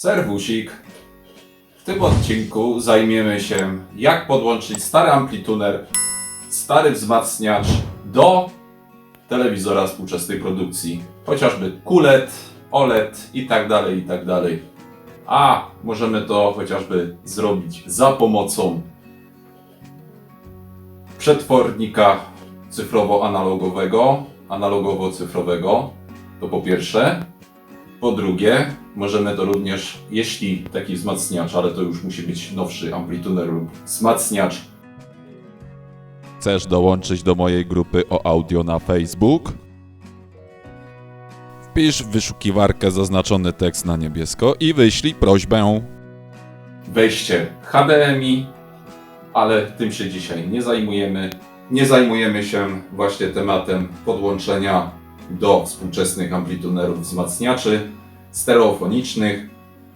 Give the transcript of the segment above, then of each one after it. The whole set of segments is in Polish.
Serwusik. W tym odcinku zajmiemy się jak podłączyć stary amplituner, stary wzmacniacz do telewizora współczesnej produkcji. Chociażby QLED, OLED i tak dalej, i tak dalej. A możemy to chociażby zrobić za pomocą przetwornika cyfrowo-analogowego, analogowo-cyfrowego. To po pierwsze. Po drugie, możemy to również, jeśli taki wzmacniacz, ale to już musi być nowszy amplituner lub wzmacniacz, Chcesz dołączyć do mojej grupy o audio na Facebook? Wpisz w wyszukiwarkę zaznaczony tekst na niebiesko i wyślij prośbę. wejście HDMI, ale tym się dzisiaj nie zajmujemy. Nie zajmujemy się właśnie tematem podłączenia do współczesnych amplitunerów wzmacniaczy stereofonicznych.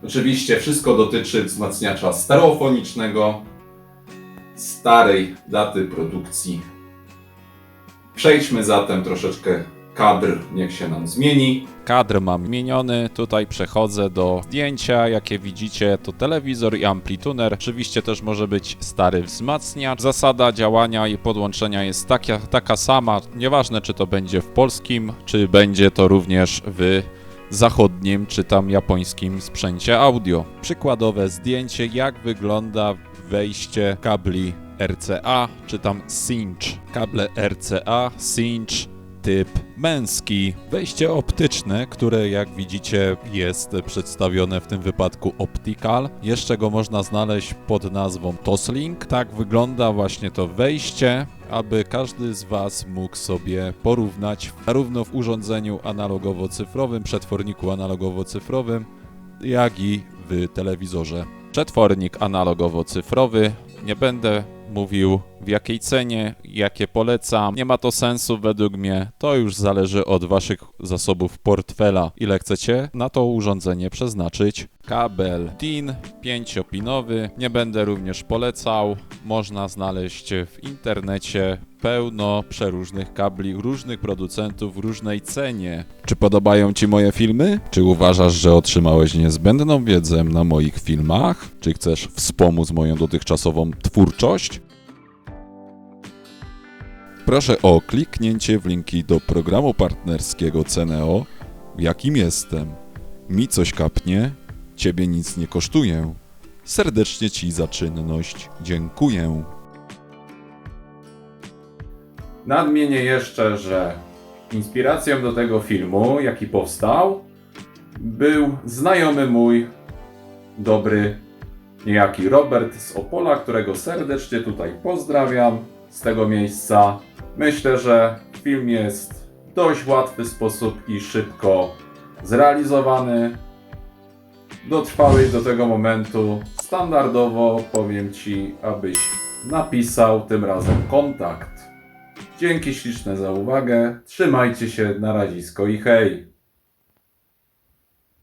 Oczywiście wszystko dotyczy wzmacniacza stereofonicznego starej daty produkcji. Przejdźmy zatem troszeczkę kadr, niech się nam zmieni. Kadr mam zmieniony, tutaj przechodzę do zdjęcia, jakie widzicie, to telewizor i amplituner. Oczywiście też może być stary wzmacniacz. Zasada działania i podłączenia jest taka, taka sama, nieważne czy to będzie w polskim, czy będzie to również w zachodnim, czy tam japońskim sprzęcie audio. Przykładowe zdjęcie, jak wygląda wejście kabli RCA, czy tam cinch. Kable RCA, cinch, typ męski. Wejście optyczne, które jak widzicie jest przedstawione w tym wypadku optical. Jeszcze go można znaleźć pod nazwą Toslink. Tak wygląda właśnie to wejście, aby każdy z Was mógł sobie porównać zarówno w urządzeniu analogowo-cyfrowym, przetworniku analogowo-cyfrowym, jak i w telewizorze. Przetwornik analogowo-cyfrowy. Nie będę mówił w jakiej cenie, jakie polecam. Nie ma to sensu według mnie. To już zależy od waszych zasobów portfela. Ile chcecie na to urządzenie przeznaczyć. Kabel DIN 5-pinowy. Nie będę również polecał. Można znaleźć w internecie pełno przeróżnych kabli różnych producentów w różnej cenie. Czy podobają Ci moje filmy? Czy uważasz, że otrzymałeś niezbędną wiedzę na moich filmach? Czy chcesz wspomóc moją dotychczasową twórczość? Proszę o kliknięcie w linki do programu partnerskiego Ceneo, w jakim jestem. Mi coś kapnie, Ciebie nic nie kosztuje. Serdecznie Ci za czynność dziękuję. Nadmienię jeszcze, że inspiracją do tego filmu, jaki powstał, był znajomy mój, dobry, niejaki Robert z Opola, którego serdecznie tutaj pozdrawiam z tego miejsca. Myślę, że film jest w dość łatwy sposób i szybko zrealizowany. Dotrwałeś do tego momentu. Standardowo powiem Ci, abyś napisał tym razem kontakt. Dzięki śliczne za uwagę. Trzymajcie się, na razisko i hej!